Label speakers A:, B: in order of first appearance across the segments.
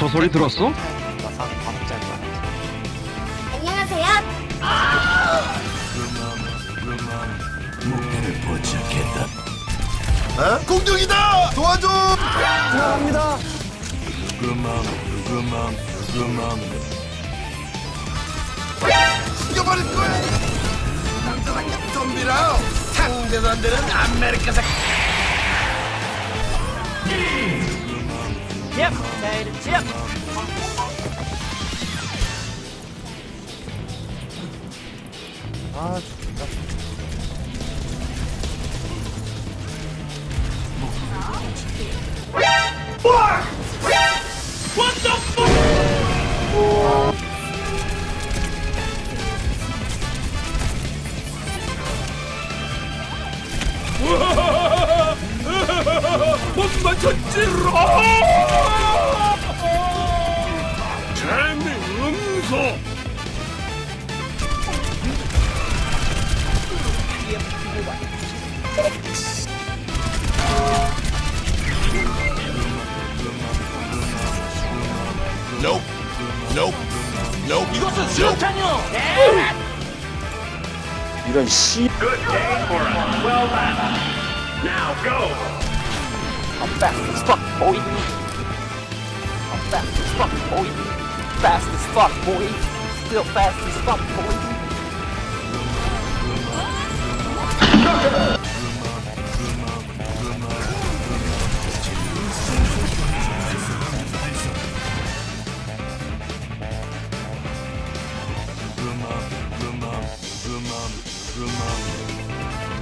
A: 저 소리 들었어?
B: 어? 공중이다! 도와줘!
C: 들어갑니다. 그만, 그만, 그만.
B: 죽여버릴 거야! 깜짝이야, 좀비라! 상대단들은 아메리카사! 지역! 내일은 지역! 아, 죽겠다.
C: 못 맞췄지로 재미없어
B: Nope. Nope. 이것은 수류탄이요!
A: 이런 씨
D: I'm fast as fuck, boy. I'm fast as fuck, boy. Fast as fuck, boy. Still fast as fuck, boy.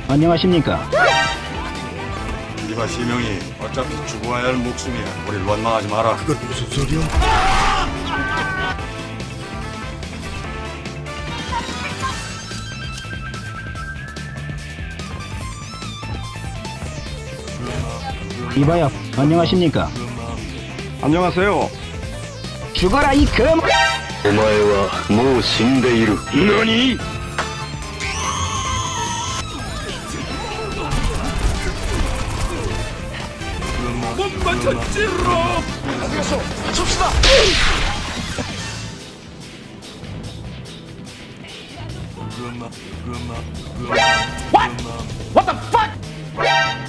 A: 안녕하십니까?
E: 이봐 시명이 어차피 죽어야 할 목숨이야 우리 원망하지 마라
B: 그건 무슨 소리야?
A: 이봐요. 안녕하십니까?
E: 안녕하세요
A: 죽어라 이 금!
C: お前はもう死んでいる何 던지러! 가서 접시다!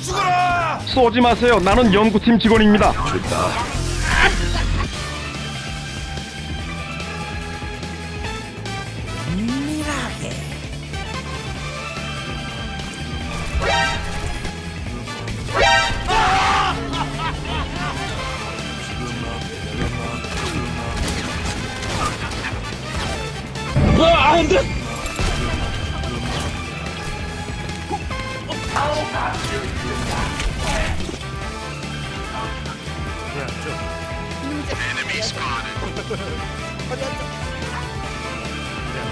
B: 죽어라!
A: 쏘지 마세요 나는 연구팀 직원입니다
F: 좋다 아 핸드 Enemy spotted.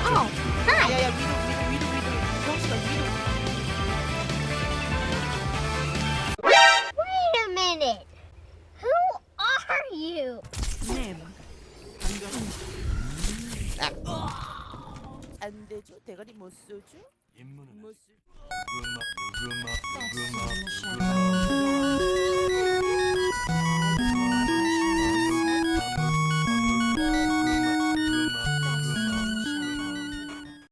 F: 어.
G: 안 되죠? 대가리 못 쏘죠?
C: 임무는
G: 못
C: 쏘죠?